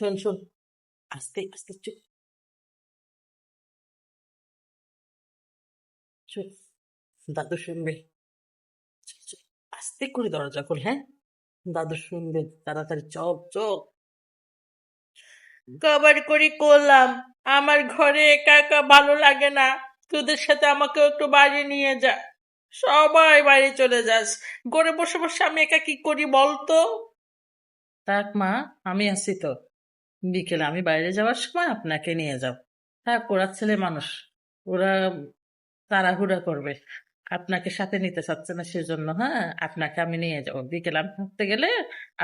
শোন শোন আস্তে আস্তে চুপ চুপ দাদু শুনবে চুপ, চুপ। আস্তে করে দরজা খোল হ্যাঁ দাদু শুনবে তাড়াতাড়ি চল চল কবার করে করলাম। আমার ঘরে একা একা ভালো লাগে না। তোদের সাথে আমাকে একটু বাইরে নিয়ে যা। সবাই বাইরে চলে যাস। ঘরে বসে বসে আমি একা কি করি বলতো? থাক মা আমি আছি তো। বিকেলে আমি বাইরে যাওয়ার সময় আপনাকে নিয়ে যাব থাক ওরা ছেলে মানুষ। ওরা তাড়াহুড়া করবে। আপনাকে সাথে নিতে চাচ্ছে না সেজন্য হ্যাঁ আপনাকে আমি নিয়ে যাব। বিকেলে আমি থাকতে গেলে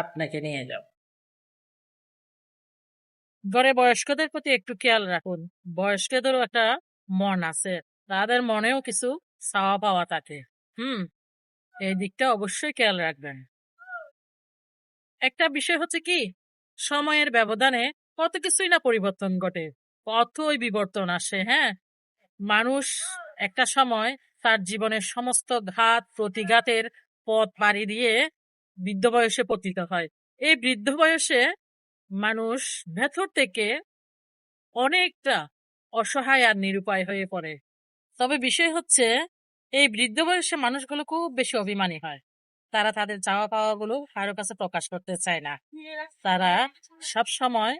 আপনাকে নিয়ে যাব। ঘরে বয়স্কদের প্রতি একটু খেয়াল রাখুন। বয়স্কদেরও একটা মন আছে। তাদের মনেও কিছু চাওয়া পাওয়া থাকে। হুম, এই দিকটা অবশ্যই খেয়াল রাখবেন। একটা বিষয় হচ্ছে কি সময়ের ব্যবধানে কত কিছুই না পরিবর্তন ঘটে। কতই বিবর্তন আসে হ্যাঁ? মানুষ একটা সময় তার জীবনের সমস্ত ঘাত, প্রতিঘাতের পথ পাড়ি দিয়ে বৃদ্ধ বয়সে পতিত হয়। এই বৃদ্ধ বয়সে মানুষ ভেতর থেকে অনেকটা অসহায় আর নিরুপায় হয়ে পড়ে। তবে বিষয় হচ্ছে, এই বৃদ্ধ বয়সে মানুষগুলো খুব বেশি অভিমানী হয়। তারা তাদের চাওয়া পাওয়া গুলো কারও কাছে প্রকাশ করতে চায় না। তারা সব সময়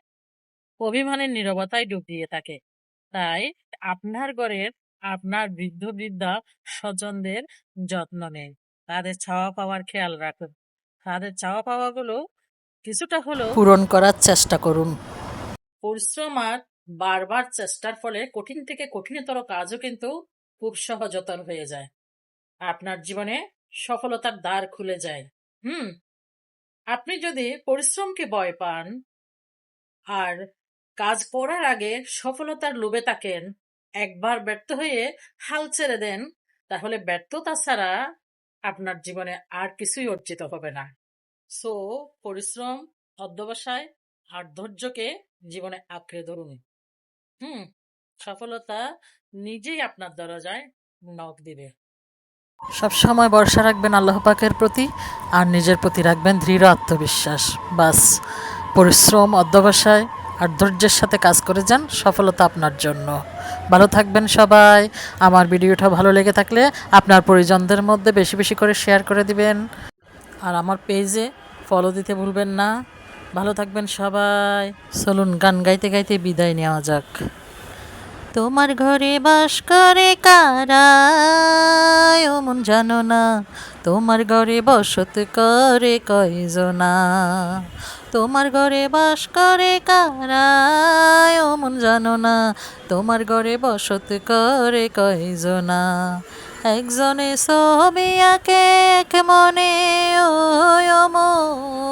অভিমানের নীরবতায় ডুব দিয়ে থাকে। তাই আপনার ঘরের আপনার বৃদ্ধ বৃদ্ধা স্বজনদের যত্ন নেন। তাদের চাওয়া পাওয়ার খেয়াল রাখুন। তাদের চাওয়া পাওয়াগুলো কিছুটা হলেও পূরণ করার চেষ্টা করুন। পরিশ্রম আর বারবার চেষ্টার ফলে কঠিন থেকে কঠিনতর কাজও কিন্তু খুব সহজতর হয়ে যায়। আপনার জীবনে সফলতার দ্বার খুলে যায়। হুম, আপনি যদি পরিশ্রমকে ভয় পান আর কাজ করার আগে সফলতার লোভে থাকেন, একবার ব্যর্থ হয়ে হাল ছেড়ে দেন, তাহলে ব্যর্থতা ছাড়া আপনার জীবনে আর কিছুই অর্জিত হবে না। সো, পরিশ্রম, অধ্যবসায় আর ধৈর্যকে জীবনে আঁকড়ে ধরুন। হুম, সফলতা নিজেই আপনার দরজায় নখ দিবে। সব সময় ভরসা রাখবেন আল্লাহ পাকের প্রতি আর নিজের প্রতি রাখবেন দৃঢ় আত্মবিশ্বাস। বাস, পরিশ্রম, অধ্যবসায় আর ধৈর্যের সাথে কাজ করে যান, সফলতা আপনার জন্য। ভালো থাকবেন সবাই। আমার ভিডিওটা ভালো লেগে থাকলে আপনার পরিজনদের মধ্যে বেশি বেশি করে শেয়ার করে দিবেন। আর আমার পেজে ফলো দিতে ভুলবেন না। ভালো থাকবেন সবাই। চলুন গান গাইতে গাইতে বিদায় নেওয়া যাক। তোমার ঘরে বাস করে কারা মন জানো না, তোমার ঘরে বসত করে কয়জনা? তোমার ঘরে বাস করে কারা মন জানো না, তোমার ঘরে বসত করে কয়জনা? একজনে ছবি আঁকে, এক মনে ও মন